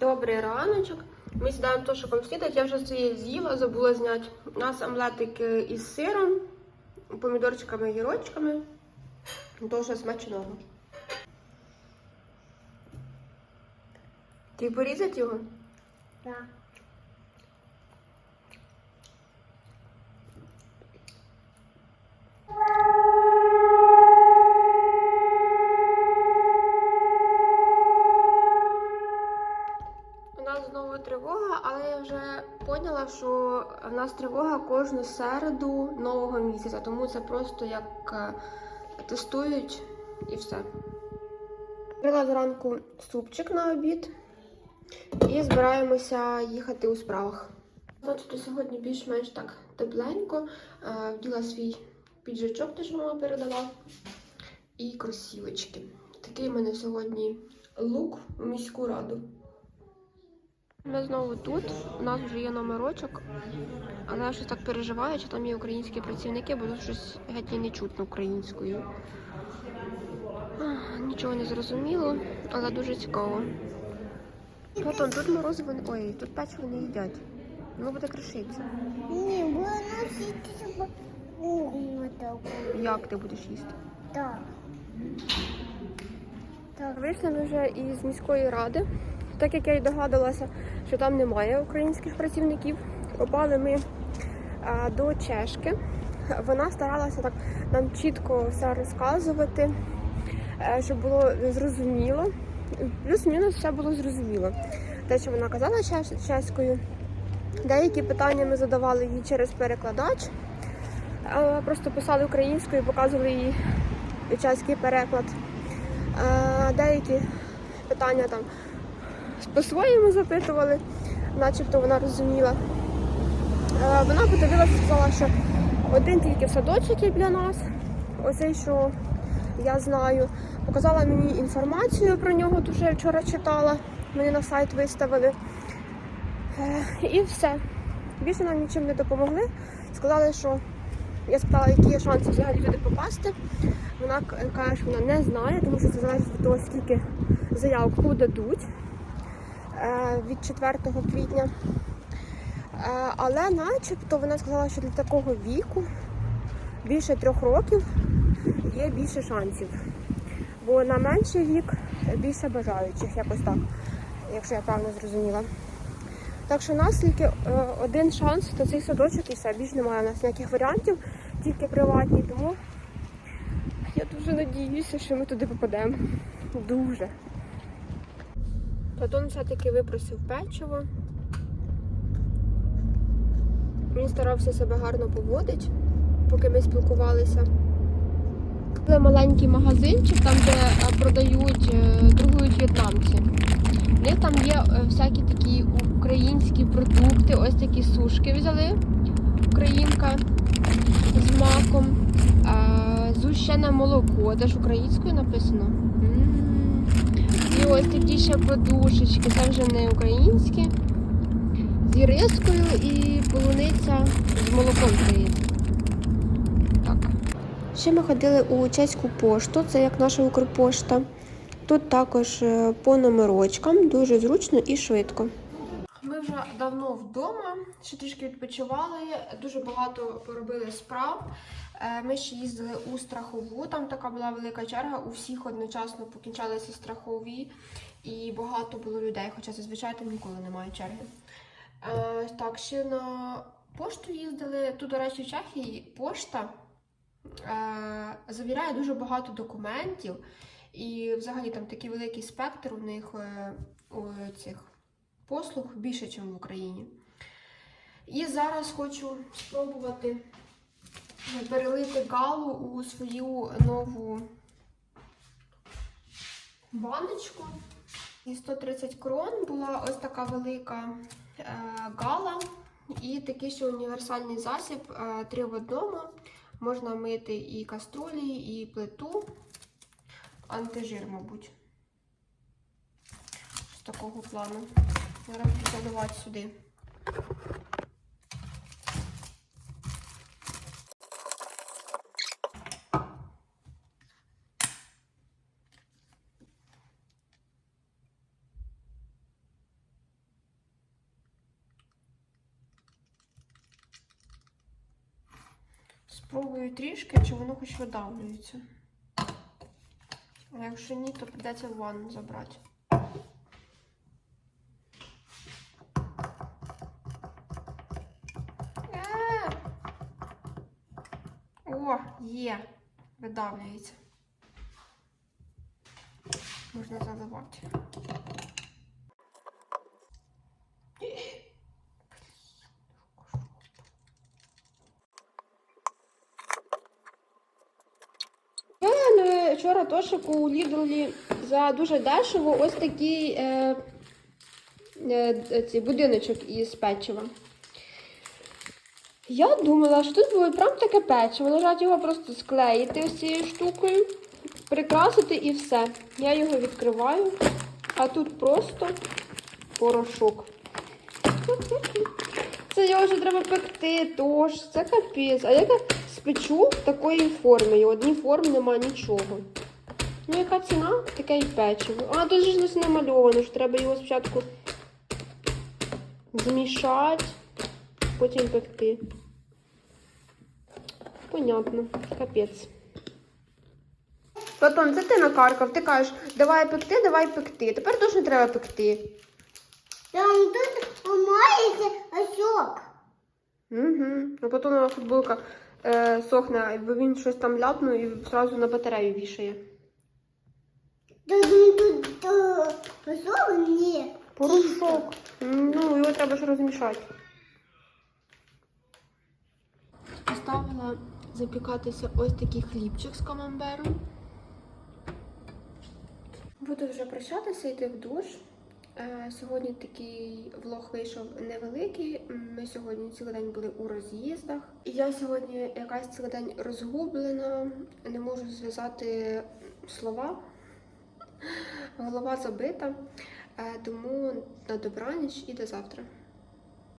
Добрий раночок. Ми сідаємо то, що вам слідать. Я вже своє з'їла, забула зняти. У нас омлетик е, із сиром, помідорчиками, гірочками. Дуже смачного. Ти порізати його? Так. У вже поняла, що в нас тривога кожну середу нового місяця, тому це просто як е, тестують і все. Взяла зранку супчик на обід і збираємося їхати у справах. Значить, сьогодні більш-менш так тепленько. Е, Вділа свій піджачок, те, що мама передала, і кросівочки. Такий в мене сьогодні лук у міську раду. Ми знову тут. У нас вже є номерочок, але я щось так переживаю, чи там є українські працівники, бо тут щось геть і не чутно українською. Нічого не зрозуміло, але дуже цікаво. Що там? Тут морозиво. не- Ой, тут печиво не їдять. Воно буде кришитися. Ні, воно урну таку. Як ти будеш їсти? Так. Так. Вийшли ми вже із міської ради, так як я й догадувалася, що там немає українських працівників. Попали ми а, до чешки. Вона старалася так нам чітко все розказувати, е, щоб було зрозуміло. Плюс-мінус все було зрозуміло. Те, що вона казала чеською. Деякі питання ми задавали їй через перекладач. Просто писали українською, показували їй чеський переклад. Деякі питання там по-своєму запитували, начебто вона розуміла. Е, Вона подивилася, сказала, що один тільки садочок є для нас, оцей, що я знаю. Показала мені інформацію про нього, дуже вчора читала, мені на сайт виставили. Е, І все. Більше нам нічим не допомогли. Сказали, що я спитала, які є шанси взагалі туди попасти. Вона каже, що вона не знає, тому що це залежить від того, скільки заявок подадуть від 4 квітня. Е, Але начебто вона сказала, що для такого віку більше трьох років є більше шансів. Бо на менший вік більше бажаючих, якось так, якщо я правильно зрозуміла. Так що у нас тільки е, один шанс на цей садочок і все. Більш немає у нас ніяких варіантів, тільки приватні. Тому я дуже надіюся, що ми туди попадемо. Дуже. Платон все-таки випросив печиво. Він старався себе гарно поводити, поки ми спілкувалися. Це маленький магазинчик, там, де е, продають, е, торгують в'єтнамці. В них там є е, всякі такі українські продукти, ось такі сушки взяли. Українка з маком. Зущене молоко, теж українською написано. М. І ось такі ще подушечки, це вже не українські. З ірискою і полуниця з молоком здається. Так. Ще ми ходили у чеську пошту, це як наша Укрпошта. Тут також е, по номерочкам, дуже зручно і швидко. Ми вже давно вдома, ще трішки відпочивали, дуже багато поробили справ. Е, Ми ще їздили у страхову, там така була велика черга, у всіх одночасно покінчалися страхові і багато було людей, хоча зазвичай там ніколи немає черги. Е, Так, ще на пошту їздили. Тут, до речі, в Чехії пошта е, завіряє дуже багато документів, і взагалі там такий великий спектр у них у цих послуг більше, ніж в Україні. І зараз хочу спробувати перелити галу у свою нову баночку. І 130 крон була ось така велика е, гала. І такий ще універсальний засіб е, три в одному. Можна мити і каструлі, і плиту. Антижир, мабуть. З такого плану. Зараз буду сюди. Спробую трішки, чи воно хоч видавлюється. А якщо ні, то прийдеться в ванну забрати. Е! О, є, видавлюється. Можна заливати. Я вчора тошику у Лідлі за дуже дешево ось такий е, е, ці, будиночок із печива. Я думала, що тут буде прям таке печиво. Лежать його просто склеїти ось цією штукою, прикрасити і все. Я його відкриваю, а тут просто порошок. Це його вже треба пекти, тож це капець. А як я спечу в такої форми? І одній формі немає нічого. Ну, яка ціна? Таке і печиво. А, тут же десь намальовано, що треба його спочатку змішати, потім пекти. Понятно, капець. Платон, це ти накаркав, ти кажеш, давай пекти, давай пекти. Тепер теж не треба пекти. Там тут маленький осьок. Угу. А потім на футболка е, сохне, бо він щось там ляпнув і одразу на батарею вішає. Тут, тут е, осьок? Ні. Порошок. Ну, його треба ж розмішати. Поставила запікатися ось такий хлібчик з камамбером. Буду вже прощатися, йти в душ. Е, Сьогодні такий влог вийшов невеликий. Ми сьогодні цілий день були у роз'їздах. Я сьогодні якась цілий день розгублена, не можу зв'язати слова. Голова забита. Е, Тому на добраніч і до завтра.